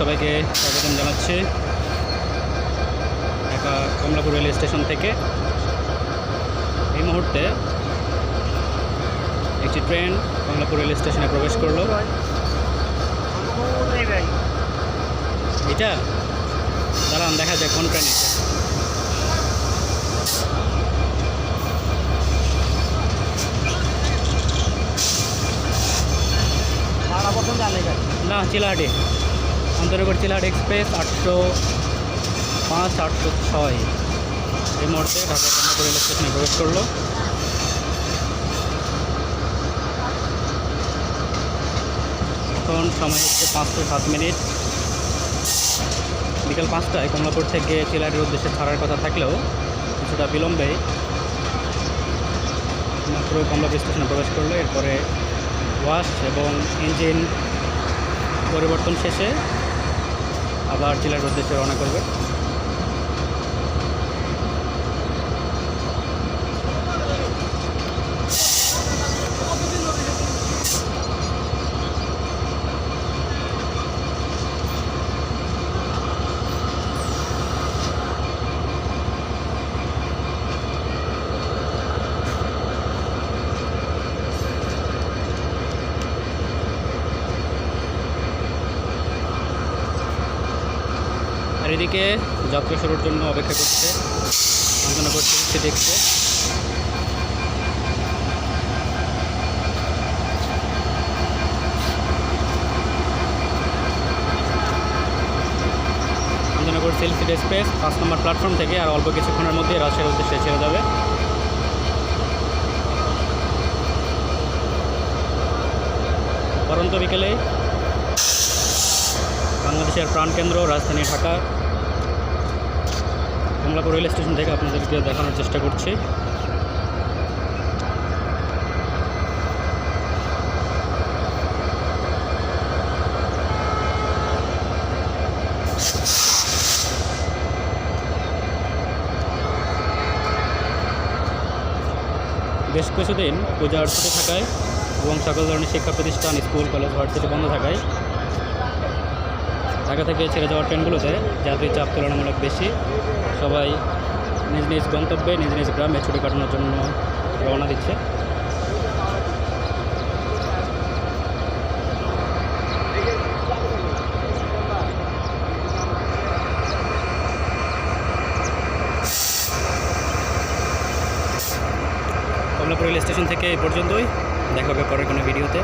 সবাইকে স্বাগতম জানাচ্ছি ঢাকা কমলাপুর রেল স্টেশন থেকে। এই মুহূর্তে একটি ট্রেন কমলাপুর রেল স্টেশনে প্রবেশ করল। এটা? দাঁড়ান দেখা যায় কোন ট্রেন এটা? না চিলাহাটি। অন্তর্গত চিলাহাটি এক্সপ্রেস আটশো পাঁচ, আটশো ছয়। এই মুহূর্তে ঢাকা কমলাপুর রেল স্টেশনে প্রবেশ করল। এখন সময় হচ্ছে পাঁচশো সাত মিনিট। বিকাল পাঁচটায় কমলাপুর থেকে চিলাহাটির উদ্দেশ্যে ছাড়ার কথা থাকলেও কিছুটা বিলম্বে মাত্র কমলাপুর স্টেশনে প্রবেশ করল। এরপরে ওয়াশ এবং ইঞ্জিন পরিবর্তন শেষে আবার জেলার উদ্দেশ্যে রওনা করবে। আর এদিকে যাত্রা শুরুর জন্য অপেক্ষা করছে। আলোচনা করছে দেখছে। আন্দনগর সিলসিড এক্সপ্রেস, পাঁচ নম্বর প্ল্যাটফর্ম থেকে আর অল্প কিছুক্ষণের মধ্যে রাজশাহীর উদ্দেশ্যে ছেড়ে যাবে। পরন্ত বিকেলে বাংলাদেশের প্রাণকেন্দ্র রাজধানী ঢাকা। কমলাপুর রেল স্টেশন থেকে আপনাদেরকে দেখানোর চেষ্টা করছি। বেশ কিছুদিন পূজা ছুটি থাকায় এবং সকল ধরনের শিক্ষা প্রতিষ্ঠান, স্কুল, কলেজ, ভার্সিটি বন্ধ থাকায় ঢাকা থেকে ছেড়ে যাওয়া ট্রেনগুলোতে যাত্রীর চাপ তুলনামূলক বেশি। সবাই নিজ নিজ গন্তব্যে, নিজ নিজ গ্রামে ছুটি কাটানোর জন্য রওনা দিচ্ছে। কমলাপুর রেল স্টেশন থেকে এই পর্যন্তই। দেখা হবে পরের কোনো ভিডিওতে।